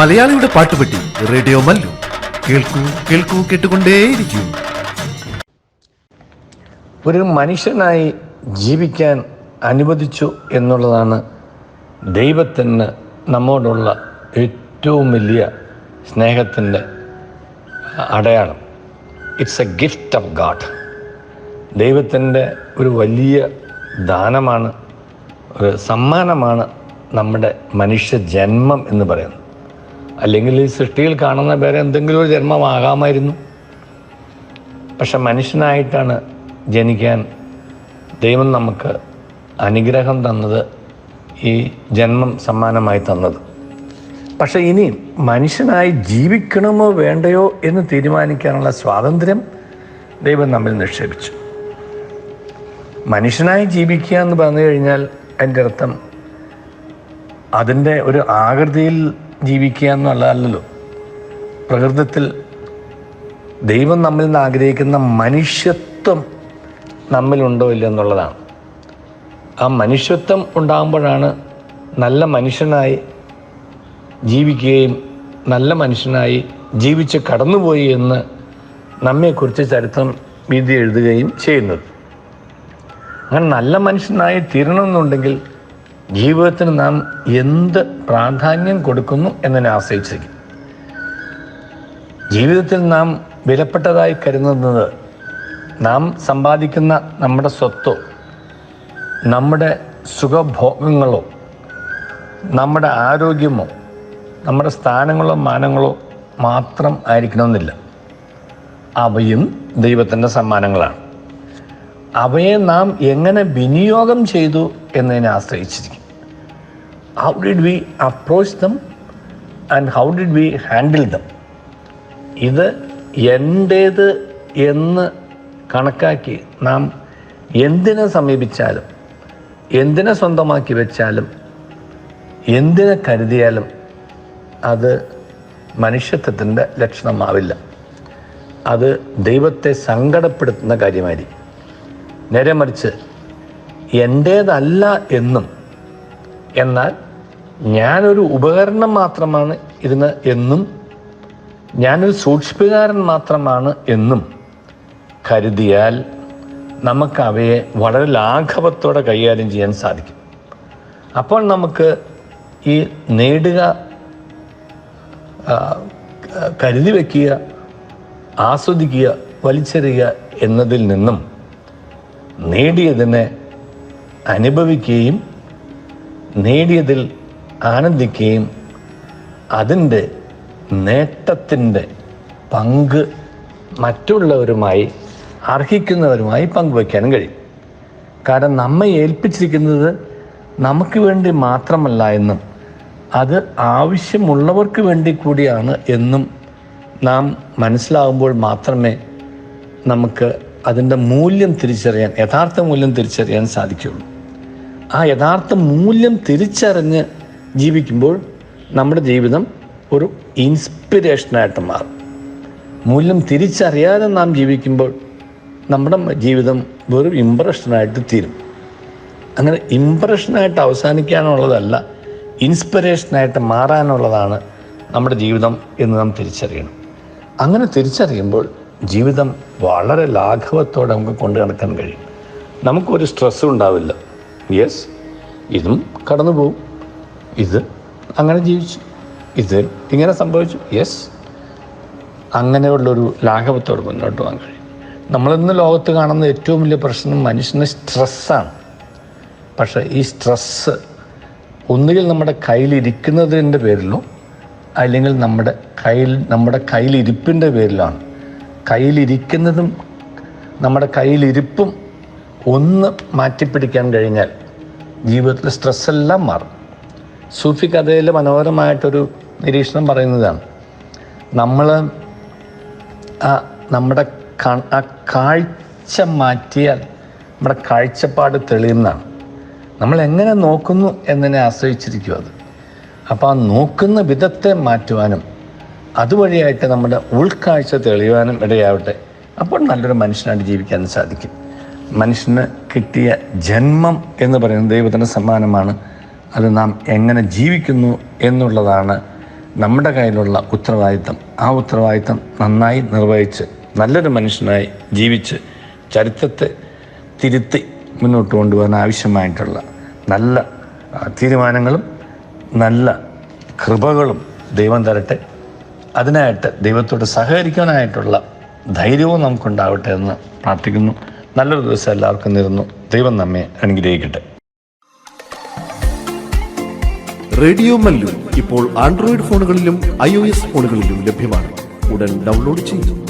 മലയാളിയുടെ പാട്ടുപെട്ടി റേഡിയോ മല്ലു. കേൾക്കൂ കേൾക്കൂ കേട്ടുകൊണ്ടേയിരിക്കൂ. ഒരു മനുഷ്യനായി ജീവിക്കാൻ അനുവദിച്ചു എന്നുള്ളതാണ് ദൈവത്തിന് നമ്മോടുള്ള ഏറ്റവും വലിയ സ്നേഹത്തിന്റെ അടയാളം. It's a gift of god ദൈവത്തിന്റെ ഒരു വലിയ ദാനമാണ് ഒരു സമ്മാനമാണ് നമ്മുടെ മനുഷ്യ ജന്മം എന്ന് പറയുന്നത്. അല്ലെങ്കിൽ ഈ സൃഷ്ടിയിൽ കാണുന്ന വേറെ എന്തെങ്കിലും ഒരു ജന്മമാകാമായിരുന്നു. പക്ഷെ മനുഷ്യനായിട്ടാണ് ജനിക്കാൻ ദൈവം നമുക്ക് അനുഗ്രഹം തന്നത് ഈ ജന്മം സമ്മാനമായി തന്നത്. പക്ഷെ ഇനി മനുഷ്യനായി ജീവിക്കണമോ വേണ്ടയോ എന്ന് തീരുമാനിക്കാനുള്ള സ്വാതന്ത്ര്യം ദൈവം നമ്മിൽ നിക്ഷേപിച്ചു. മനുഷ്യനായി ജീവിക്കുക എന്ന് പറഞ്ഞു കഴിഞ്ഞാൽ എന്റെ അർത്ഥം അതിന്റെ ഒരു ആകൃതിയിൽ ജീവിക്കുക എന്നുള്ളതല്ലോ പ്രകൃതത്തിൽ ദൈവം നമ്മിൽ നിന്ന് ആഗ്രഹിക്കുന്ന മനുഷ്യത്വം നമ്മിലുണ്ടോ ഇല്ല എന്നുള്ളതാണ്. ആ മനുഷ്യത്വം ഉണ്ടാകുമ്പോഴാണ് നല്ല മനുഷ്യനായി ജീവിക്കുകയും നല്ല മനുഷ്യനായി ജീവിച്ച് കടന്നുപോയി എന്ന് നമ്മെക്കുറിച്ച് ചരിത്രം വിധി എഴുതുകയും ചെയ്യുന്നത്. അങ്ങനെ നല്ല മനുഷ്യനായി തീരണമെന്നുണ്ടെങ്കിൽ ജീവിതത്തിന് നാം എന്ത് പ്രാധാന്യം കൊടുക്കുന്നു എന്നതിനെ ആശ്രയിച്ചിരിക്കും. ജീവിതത്തിൽ നാം വിലപ്പെട്ടതായി കരുതുന്നത് നാം സമ്പാദിക്കുന്ന നമ്മുടെ സ്വത്തോ നമ്മുടെ സുഖഭോഗങ്ങളോ നമ്മുടെ ആരോഗ്യമോ നമ്മുടെ സ്ഥാനങ്ങളോ മാനങ്ങളോ മാത്രം ആയിരിക്കണമെന്നില്ല. അവയും ദൈവത്തിന്റെ സമ്മാനങ്ങളാണ്. അവയെ നാം എങ്ങനെ വിനിയോഗം ചെയ്തു എന്നതിനെ ആശ്രയിച്ചിരിക്കും. How did we approach them and how did we handle them ഇത് എന്റേത് എന്ന് കണക്കാക്കി നാം എന്തിനെ സമീപിച്ചാലും എന്തിനെ സ്വന്തമാക്കി വെച്ചാലും എന്തിനെ കരുതിയാലും അത് മനുഷ്യത്വത്തിന്റെ ലക്ഷണമാവില്ല. അത് ദൈവത്തെ സങ്കടപ്പെടുത്തുന്ന കാര്യമായിരിക്കും നേരെ മറിച്ച് എന്റേതല്ല എന്നും എന്നാൽ ഞാനൊരു ഉപകരണം മാത്രമാണ് ഇതിന് എന്നും ഞാനൊരു സൂക്ഷിപ്പുകാരൻ മാത്രമാണ് എന്നും കരുതിയാൽ നമുക്ക് അവയെ വളരെ ലാഘവത്തോടെ കൈകാര്യം ചെയ്യാൻ സാധിക്കും. അപ്പോൾ നമുക്ക് ഈ നേടുക കരുതി വയ്ക്കുക ആസ്വദിക്കുക വലിച്ചെറിയുക എന്നതിൽ നിന്നും നേടിയതിനെ അനുഭവിക്കുകയും നേടിയതിൽ ആനന്ദിക്കുകയും അതിന്റെ നേട്ടത്തിന്റെ പങ്ക് മറ്റുള്ളവരുമായി അർഹിക്കുന്നവരുമായി പങ്കുവയ്ക്കാനും കഴിയും. കാരണം നമ്മെ ഏൽപ്പിച്ചിരിക്കുന്നത് നമുക്ക് വേണ്ടി മാത്രമല്ല എന്നും അത് ആവശ്യമുള്ളവർക്ക് വേണ്ടി കൂടിയാണ് എന്നും നാം മനസ്സിലാകുമ്പോൾ മാത്രമേ നമുക്ക് അതിന്റെ മൂല്യം തിരിച്ചറിയാൻ യഥാർത്ഥ മൂല്യം തിരിച്ചറിയാൻ സാധിക്കുകയുള്ളൂ. ആ യഥാർത്ഥ മൂല്യം തിരിച്ചറിഞ്ഞ് ജീവിക്കുമ്പോൾ നമ്മുടെ ജീവിതം ഒരു ഇൻസ്പിരേഷനായിട്ട് മാറും. മൂല്യം തിരിച്ചറിയാതെ നാം ജീവിക്കുമ്പോൾ നമ്മുടെ ജീവിതം വെറും ഇമ്പ്രഷനായിട്ട് തീരും. അങ്ങനെ ഇമ്പ്രഷനായിട്ട് അവസാനിക്കാനുള്ളതല്ല ഇൻസ്പിറേഷനായിട്ട് മാറാനുള്ളതാണ് നമ്മുടെ ജീവിതം എന്ന് നാം തിരിച്ചറിയണം. അങ്ങനെ തിരിച്ചറിയുമ്പോൾ ജീവിതം വളരെ ലാഘവത്തോടെ നമുക്ക് കൊണ്ടു നടക്കാൻ കഴിയും. നമുക്കൊരു സ്ട്രെസ്സും ഉണ്ടാവില്ല. യെസ് ഇതും കടന്നു പോകും ഇത് അങ്ങനെ ജീവിച്ചു. ഇത് ഇങ്ങനെ സംഭവിച്ചു. യെസ് അങ്ങനെയുള്ളൊരു ലാഘവത്തോട് മുന്നോട്ട് പോകാൻ കഴിയും. നമ്മളിന്ന് ലോകത്ത് കാണുന്ന ഏറ്റവും വലിയ പ്രശ്നം മനുഷ്യന് സ്ട്രെസ്സാണ്. പക്ഷേ ഈ സ്ട്രെസ്സ് ഒന്നുകിൽ നമ്മുടെ കയ്യിലിരിക്കുന്നതിന്റെ പേരിലോ അല്ലെങ്കിൽ നമ്മുടെ കയ്യിൽ നമ്മുടെ കയ്യിലിരിപ്പിന്റെ പേരിലാണ്. കയ്യിലിരിക്കുന്നതും നമ്മുടെ കയ്യിലിരിപ്പും ഒന്ന് മാറ്റിപ്പിടിക്കാൻ കഴിഞ്ഞാൽ ജീവിതത്തിൽ സ്ട്രെസ്സെല്ലാം മാറും. സൂഫി കഥയിൽ മനോഹരമായിട്ടൊരു നിരീക്ഷണം പറയുന്നതാണ്. നമ്മൾ നമ്മുടെ ക- ആ കാഴ്ച മാറ്റിയാൽ നമ്മുടെ കാഴ്ചപ്പാട് തെളിയുന്നതാണ്. നമ്മൾ എങ്ങനെ നോക്കുന്നു എന്നതിനെ ആശ്രയിച്ചിരിക്കും അത്. അപ്പോൾ ആ നോക്കുന്ന വിധത്തെ മാറ്റുവാനും അതുവഴിയായിട്ട് നമ്മുടെ ഉൾക്കാഴ്ച തെളിയുവാനും ഇടയാവട്ടെ. അപ്പോൾ നല്ലൊരു മനുഷ്യനായിട്ട് ജീവിക്കാൻ സാധിക്കും. മനുഷ്യന് കിട്ടിയ ജന്മം എന്ന് പറയുന്നത് ദൈവത്തിന്റെ സമ്മാനമാണ്. അത് നാം എങ്ങനെ ജീവിക്കുന്നു എന്നുള്ളതാണ് നമ്മുടെ കയ്യിലുള്ള ഉത്തരവാദിത്തം. ആ ഉത്തരവാദിത്തം നന്നായി നിർവഹിച്ച് നല്ലൊരു മനുഷ്യനായി ജീവിച്ച് ചരിത്രത്തെ തിരുത്തി മുന്നോട്ട് കൊണ്ടുപോകാൻ ആവശ്യമായിട്ടുള്ള നല്ല തീരുമാനങ്ങളും നല്ല കൃപകളും ദൈവം തരട്ടെ. അതിനായിട്ട് ദൈവത്തോട് സഹകരിക്കാനായിട്ടുള്ള ധൈര്യവും നമുക്കുണ്ടാവട്ടെ എന്ന് പ്രാർത്ഥിക്കുന്നു. നല്ലൊരു ദിവസം എല്ലാവർക്കും നേരുന്നു. ദൈവം നമ്മെ അനുഗ്രഹിക്കട്ടെ. റേഡിയോ മല്ലു ഇപ്പോൾ ആൻഡ്രോയിഡ് ഫോണുകളിലും ഐ ഫോണുകളിലും ലഭ്യമാണ്. ഉടൻ ഡൗൺലോഡ് ചെയ്യും.